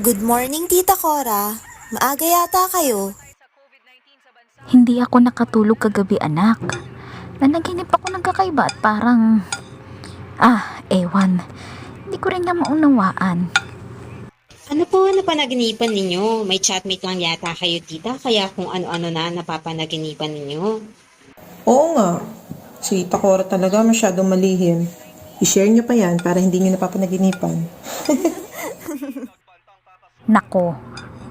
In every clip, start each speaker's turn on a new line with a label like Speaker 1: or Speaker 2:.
Speaker 1: Good morning, Tita Cora. Maaga yata kayo.
Speaker 2: Hindi ako nakatulog kagabi anak. Nanaginip ako ng kakaiba at parang... Ah, ewan. Hindi ko rin na maunawaan.
Speaker 3: Ano po na panaginipan ninyo? May chatmate lang yata kayo, tita, kaya kung ano-ano na napapanaginipan ninyo.
Speaker 4: Oo nga. Si Takora talaga masyadong malihim. I-share nyo pa yan para hindi nyo napapanaginipan.
Speaker 2: Nako,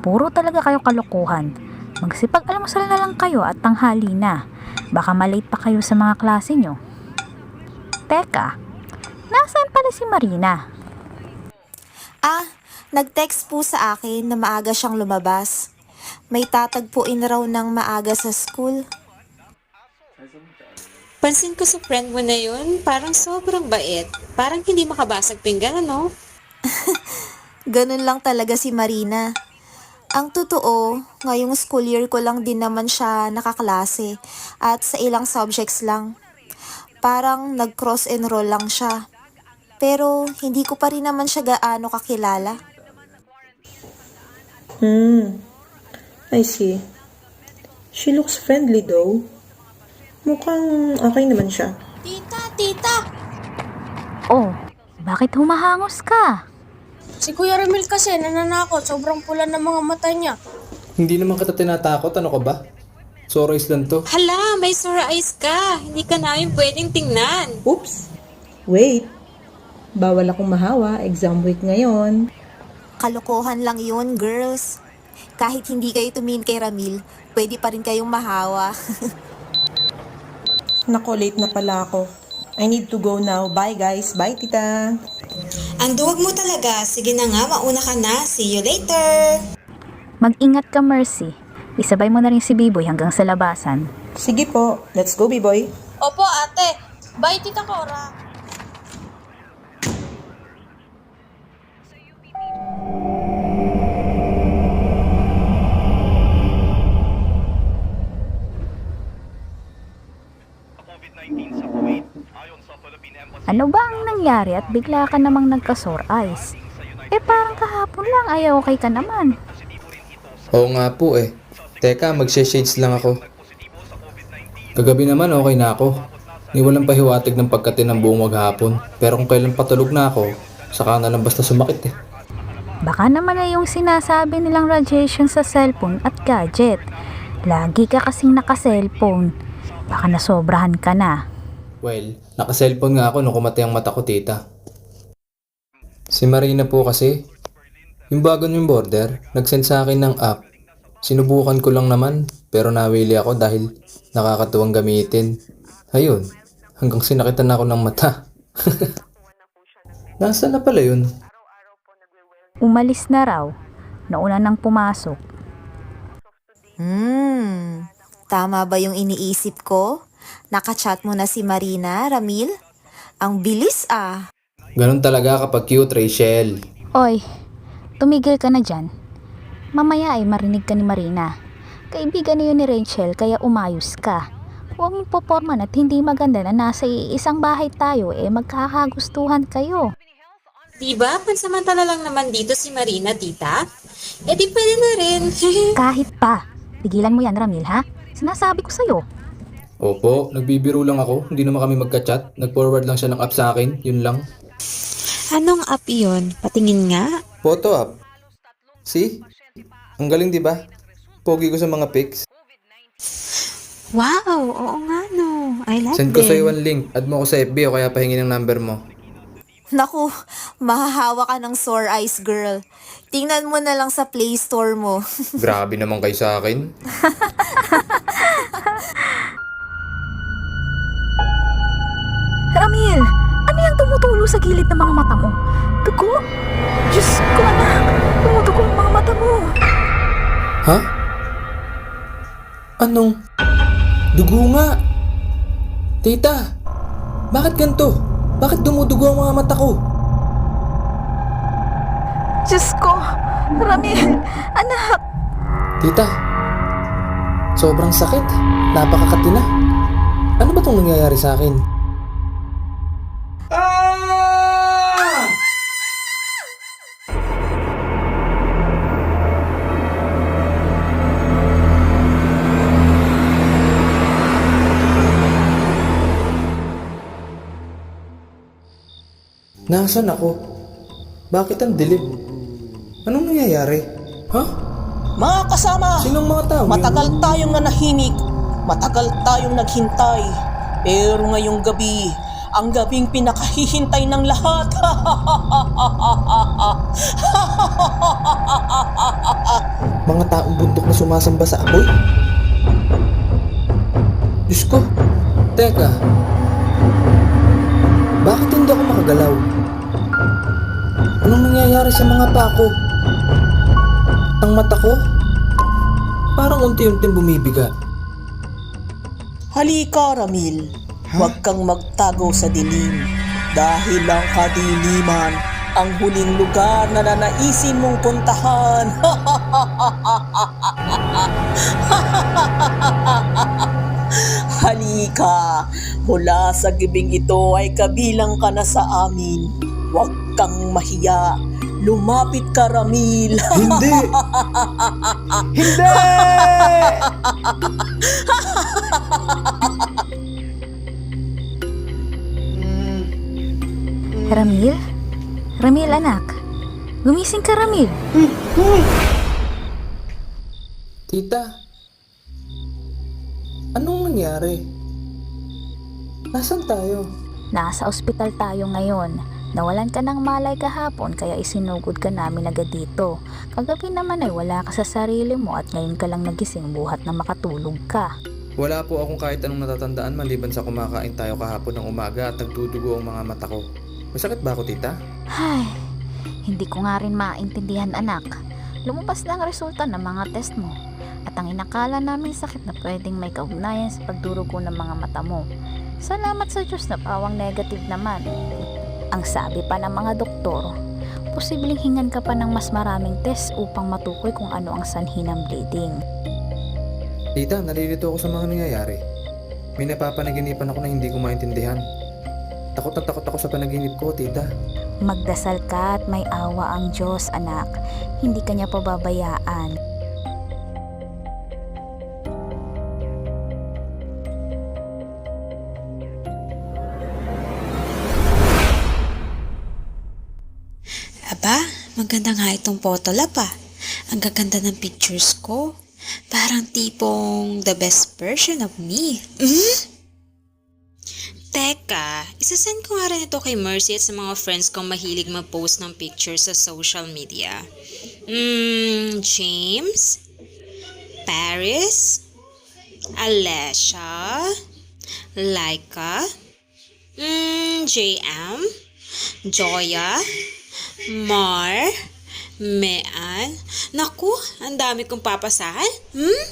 Speaker 2: puro talaga kayo kalokohan. Magsipag almusal na lang kayo at tanghali na. Baka malate pa kayo sa mga klase nyo. Teka, nasaan pala si Marina?
Speaker 1: Ah, nag-text po sa akin na maaga siyang lumabas. May tatagpuin raw ng maaga sa school.
Speaker 3: Pansin ko sa friend mo na yun, parang sobrang bait. Parang hindi makabasag pinggan, ano?
Speaker 1: Ganun lang talaga si Marina. Ang totoo, ngayong school year ko lang din naman siya nakaklase at sa ilang subjects lang. Parang nag-cross enroll lang siya. Pero hindi ko pa rin naman siya gaano kakilala.
Speaker 4: Hmm. I see. She looks friendly though. Mukhang okay naman siya.
Speaker 5: Tita, tita!
Speaker 2: Oh, bakit humahangos ka?
Speaker 5: Si Kuya Ramil kasi nananakot. Sobrang pula ng mga mata niya.
Speaker 6: Hindi naman kita tinatakot, ano ka ba? Sorois lang to.
Speaker 3: Hala, may sore eyes ka. Hindi ka namin pwedeng tingnan.
Speaker 4: Oops! Wait. Bawal akong mahawa. Exam week ngayon.
Speaker 1: Kalokohan lang yun, girls. Kahit hindi kayo tumingin kay Ramil, pwede pa rin kayong mahawa.
Speaker 4: Nako, late na pala ako. I need to go now. Bye guys. Bye tita.
Speaker 3: Ang duwag mo talaga. Sige na nga, mauna ka na. See you later.
Speaker 2: Mag-ingat ka, Mercy. Isabay mo na rin si Biboy hanggang sa labasan.
Speaker 4: Sige po. Let's go, B-boy.
Speaker 5: Opo, ate. Bye, tita Cora.
Speaker 2: Ano ba ang nangyari at bigla ka namang nagka-sore eyes? Eh parang kahapon lang ay okay ka naman.
Speaker 6: Oo nga po eh. Teka, magse-shades lang ako. Kagabi naman okay na ako. Ni walang pahiwatig ng pagkati ng buong maghapon. Pero kung kailan patulog na ako, saka na lang basta sumakit eh.
Speaker 2: Baka naman ay yung sinasabi nilang radiation sa cellphone at gadget. Lagi ka kasing naka-cellphone. Baka nasobrahan ka na.
Speaker 6: Well, naka-cellphone nga ako nung kumatay ang mata ko, tita. Si Marina po kasi, yung bago yung border, nag-send sa akin ng app. Sinubukan ko lang naman, pero nawili ako dahil nakakatuwang gamitin. Ayun, hanggang sinakitan na ako ng mata. Nasaan na pala yun?
Speaker 2: Umalis na raw. Nauna nang pumasok.
Speaker 1: Hmm, tama ba yung iniisip ko? Nakachat mo na si Marina, Ramil? Ang bilis ah.
Speaker 6: Ganun talaga kapag cute, Rachel.
Speaker 2: Oy, tumigil ka na dyan. Mamaya ay marinig ka ni Marina. Kaibigan na yun ni Rachel kaya umayos ka. Huwag mong poporman at hindi maganda na nasa isang bahay tayo eh magkakagustuhan kayo.
Speaker 3: Diba? Pansamantala lang naman dito si Marina, tita. Eh di pwede na rin.
Speaker 2: Kahit pa. Tigilan mo yan, Ramil, ha? Sinasabi ko sa'yo.
Speaker 6: Opo, nagbibiro lang ako. Hindi naman kami magka-chat. Nag-forward lang siya ng app sa akin. Yun lang.
Speaker 3: Anong app yun? Patingin nga.
Speaker 6: Photo app. See? Ang galing, di ba? Pogi ko sa mga pics.
Speaker 3: Wow, oo nga no. I like
Speaker 6: Send ko
Speaker 3: them.
Speaker 6: sa'yo one link. Add mo ko sa FB o kaya pahingi ng number mo.
Speaker 1: Naku, mahahawa ka ng sore eyes, girl. Tingnan mo na lang sa Play Store mo.
Speaker 6: Grabe naman kayo sa akin.
Speaker 2: tumutulo sa gilid ng mga mata mo? Dugo? Diyos ko, anak. Tumutugo ang mga mata mo.
Speaker 6: Ha? Anong? Dugo nga. Tita, bakit ganito? Bakit dumudugo ang mga mata ko?
Speaker 2: Diyos ko. Ramil, anak.
Speaker 6: Tita, sobrang sakit. Napakakati na. Ano ba itong nangyayari sa akin? Nasaan ako? Bakit ang dilim? Anong nangyayari? Ha?
Speaker 7: Mga kasama,
Speaker 6: Sinong mga tao? yun?
Speaker 7: matagal tayong nanahimik, matagal tayong naghintay. Pero ngayong gabi, ang gabing pinakahihintay ng lahat.
Speaker 6: Mga taong bundok na sumasamba sa apoy? Diyos ko. Teka. Bakit hindi ako makagalaw? Anong nangyayari sa mga pako? Ang mata ko? Parang unti-unting bumibigat.
Speaker 7: Halika, Ramil. Huwag kang magtago sa dilim. Dahil ang kadiliman ang huling lugar na nanaisin mong puntahan. Halika, mula sa gibing ito ay kabilang ka na sa amin. Huwag kang mahiya. Lumapit ka, Ramil.
Speaker 6: Hindi! Hindi!
Speaker 2: Ramil? Ramil anak. Gumising ka Ramil.
Speaker 6: Tita, anong nangyari? Nasaan tayo?
Speaker 2: Nasa ospital tayo ngayon. Nawalan ka ng malay kahapon kaya isinugod ka namin agad dito. Kagabi naman ay wala ka sa sarili mo at ngayon ka lang nagising buhat na makatulog ka.
Speaker 6: Wala po akong kahit anong natatandaan maliban sa kumakain tayo kahapon ng umaga at nagdudugo ang mga mata ko. May sakit ba ako, tita?
Speaker 2: Ay, hindi ko nga rin maintindihan anak. Lumabas na ang resulta ng mga test mo. At ang inakala namin sakit na pwedeng may kaugnayan sa pagdurugo ng mga mata mo. Salamat sa Diyos na pawang negative naman. Ang sabi pa ng mga doktor, posibleng hingan ka pa ng mas maraming test upang matukoy kung ano ang sanhi ng bleeding.
Speaker 6: Tita, nalilito ako sa mga nangyayari. May napapanaginipan ako na hindi ko maintindihan. Takot na takot ako sa panaginip ko, tita.
Speaker 2: Magdasal ka at may awa ang Diyos, anak. Hindi ka niya pababayaan.
Speaker 3: Aba, maganda nga itong photolab ah. Ang gaganda ng pictures ko. Parang tipong the best version of me. Mhm. Teka, isasend ko nga rin ito kay Mercy at sa mga friends kong mahilig mag-post ng pictures sa social media. Hmm, James? Paris? Alessia? Laika? Hmm, JM? Joya? Mar? Mean? Naku, ang dami kong papasahan. Hmm?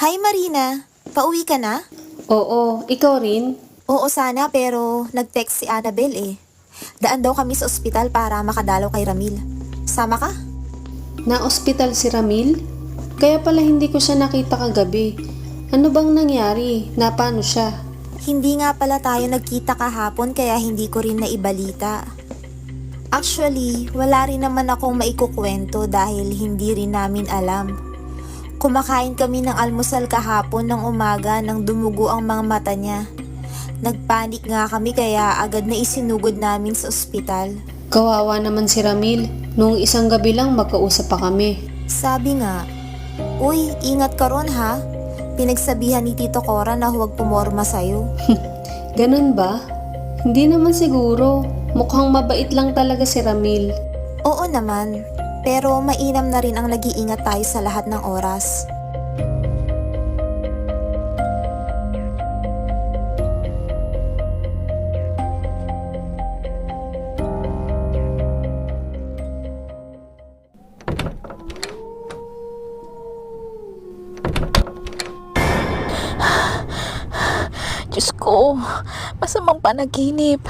Speaker 1: Hi Marina, pauwi ka na?
Speaker 8: Oo, ikaw rin?
Speaker 1: Oo sana pero nag-text si Annabel eh. Daan daw kami sa ospital para makadalaw kay Ramil. Sama ka?
Speaker 8: Na-ospital si Ramil? Kaya pala hindi ko siya nakita kagabi. Ano bang nangyari? Napano siya?
Speaker 1: Hindi nga pala tayo nagkita kahapon kaya hindi ko rin naibalita. Actually, wala rin naman akong maikukwento dahil hindi rin namin alam. Kumakain kami ng almusal kahapon ng umaga nang dumugo ang mga mata niya. Nagpanik nga kami kaya agad na isinugod namin sa ospital.
Speaker 8: Kawawa naman si Ramil. Noong isang gabi lang magkausap pa kami.
Speaker 1: Sabi nga, Uy, ingat ka ron ha. Pinagsabihan ni Tito Cora na huwag pumorma sa'yo.
Speaker 8: Ganun ba? Hindi naman siguro. Mukhang mabait lang talaga si Ramil.
Speaker 1: Oo naman, pero mainam na rin ang nag-iingat tayo sa lahat ng oras.
Speaker 2: Diyos ko, masamang panaginip.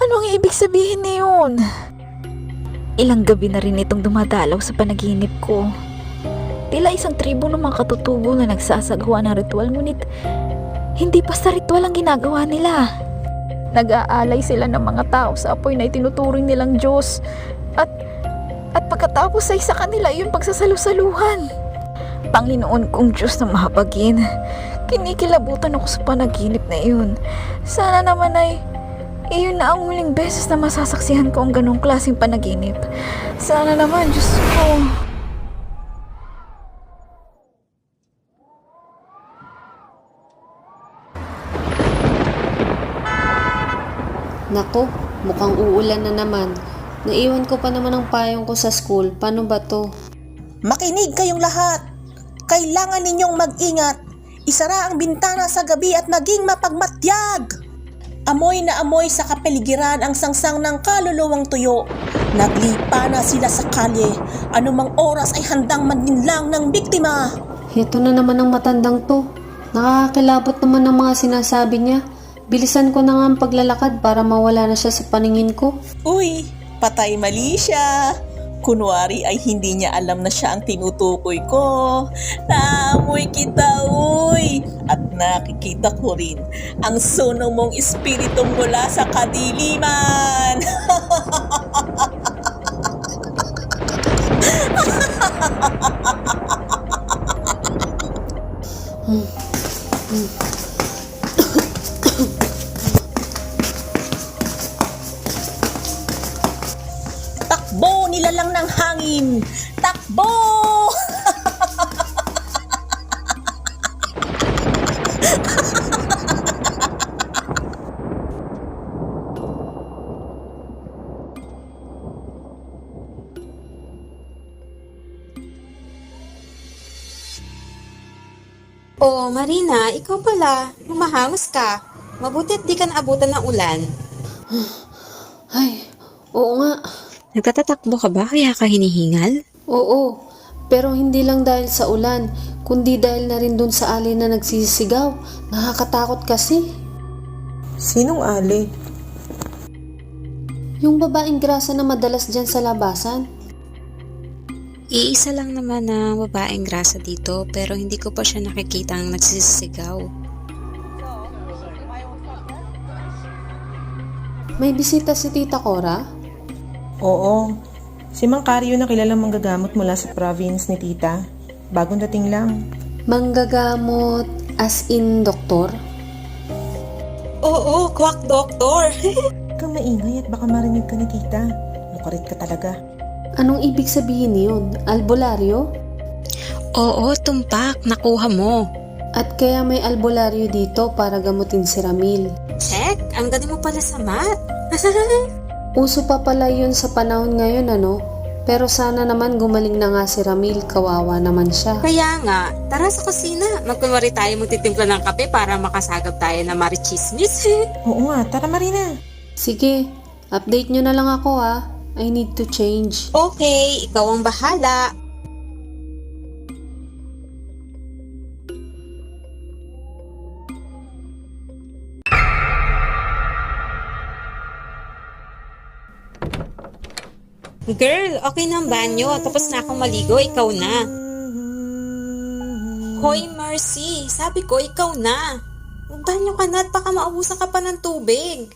Speaker 2: Anong ibig sabihin na yun? Ilang gabi na rin itong dumadalaw sa panaginip ko. Tila isang tribo ng mga katutubo na nagsasagawa ng ritual ngunit hindi basta ritual ang ginagawa nila. Nag-aalay sila ng mga tao sa apoy na itinuturing nilang Diyos at at pagkatapos Tapos ay sa kanila yung pagsasalusaluhan. Panginoon kong Diyos na mahabagin. Kinikilabutan ako sa panaginip na iyon. Sana naman ay iyon na ang huling beses na masasaksihan ko ang ganong klaseng panaginip. Sana naman, Diyos ko.
Speaker 8: Nako, mukhang uulan na naman. Naiwan ko pa naman ang payong ko sa school. Paano ba to?
Speaker 7: Makinig kayong lahat. Kailangan ninyong mag-ingat. Isara ang bintana sa gabi at maging mapagmatyag. Amoy na amoy sa kapaligiran ang sangsang ng kaluluwang tuyo. Naglipa na sila sa kalye. Anumang oras ay handang magninlang ng biktima.
Speaker 8: Ito na naman ang matandang to. Nakakakilabot naman ang mga sinasabi niya. Bilisan ko na nga ang paglalakad para mawala na siya sa paningin ko.
Speaker 7: Uy, patay mali siya. Kunwari ay hindi niya alam na siya ang tinutukoy ko. Naamoy kita, uy! At nakikita ko rin ang sunog mong espiritu mula sa kadiliman. Takbo
Speaker 3: Oh, Marina, ikaw pala. Humahangos ka. Mabuti at di ka naabutan ng ulan.
Speaker 8: Ay, oo nga.
Speaker 3: Nagtatatakbo ka ba kaya ka hinihingal?
Speaker 8: Oo. Pero hindi lang dahil sa ulan, kundi dahil na rin dun sa ali na nagsisigaw. Nakakatakot kasi.
Speaker 4: Sinong Ali?
Speaker 8: Yung babaeng grasa na madalas dyan sa labasan.
Speaker 3: Iisa lang naman na babaeng grasa dito pero hindi ko pa siya nakikita ang nagsisigaw.
Speaker 8: May bisita si Tita Cora?
Speaker 4: Oo. Si Mang Carlo na kilalang manggagamot mula sa province ni Tita. Bagong dating lang.
Speaker 8: Manggagamot as in doktor?
Speaker 3: Oo, kwak doktor.
Speaker 4: Huwag kang maingay at baka marinig ka ni Tita. Mukarit ka talaga.
Speaker 8: Anong ibig sabihin yun? Albularyo?
Speaker 3: Oo, tumpak. Nakuha mo.
Speaker 8: At kaya may albularyo dito para gamutin si Ramil.
Speaker 3: Check, ang galing mo pala sa math.
Speaker 8: Uso pa pala yun sa panahon ngayon ano? Pero sana naman gumaling na nga si Ramil, kawawa naman siya.
Speaker 3: Kaya nga, tara sa kusina. Magkunwari tayo magtitimpla ng kape para makasagap tayo na marichismis.
Speaker 4: Oo nga, tara Marina.
Speaker 8: Sige, update nyo na lang ako ha. I need to change.
Speaker 3: okay, ikaw ang bahala. Girl, okay na ang banyo. Tapos na akong maligo, ikaw na. Hoy, Mercy. Sabi ko, ikaw na. Magbanyo ka na at baka maubusan ka pa ng tubig.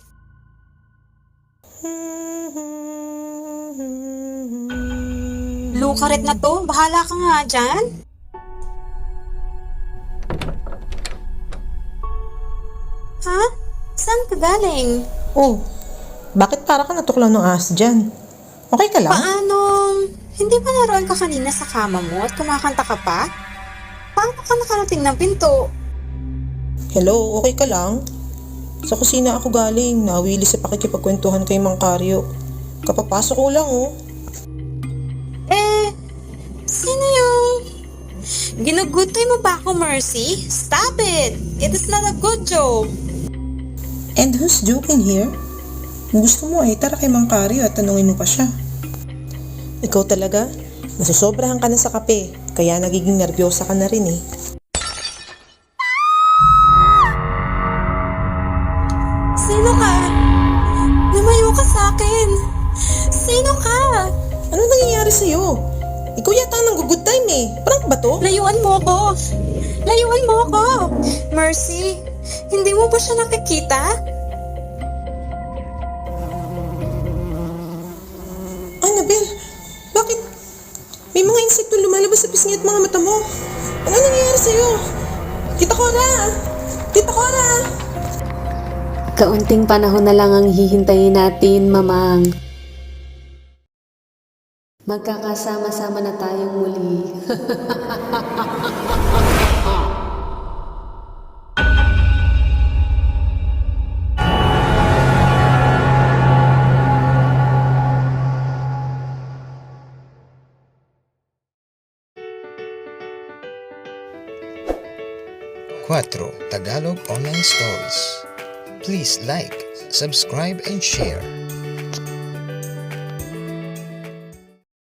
Speaker 3: Lukaret na to. Bahala ka nga dyan. Ha? Saan ka galing?
Speaker 4: Oh, bakit para ka natuklaw ng ahas dyan? Okay ka lang?
Speaker 3: Paano? Hindi ba naroon ka kanina sa kama mo at kumakanta ka pa? Paano ka nakarating ng pinto?
Speaker 4: Hello, okay ka lang? Sa kusina ako galing, nawili sa pakikipagkwentuhan kay Mang Carlo. Kapapasok ko lang oh.
Speaker 3: Eh, sino yung... Ginugutoy mo ba ako, Mercy? Stop it! It is not a good joke.
Speaker 4: And who's joking here? Kung gusto mo ay tara kay Mang Carlo at tanungin mo pa siya. Ikaw talaga? Nasusobrahan ka na sa kape, kaya nagiging nervyosa ka na rin eh. Sa'yo? Ikaw yata ang nang-good time eh. Prank ba to?
Speaker 3: Layuan mo ako. Layuan mo ako. Mercy, hindi mo ba siya nakikita?
Speaker 4: Annabelle, bakit, May mga insekto lumalabas sa pisngi at mga mata mo. Ano nangyayari sa'yo? Tita Cora! Tita Cora!
Speaker 8: Kaunting panahon na lang ang hihintayin natin, mamang. Magkakasama-sama na tayong muli.
Speaker 9: Quattro Tagalog Online Stories. Please like, subscribe, and share.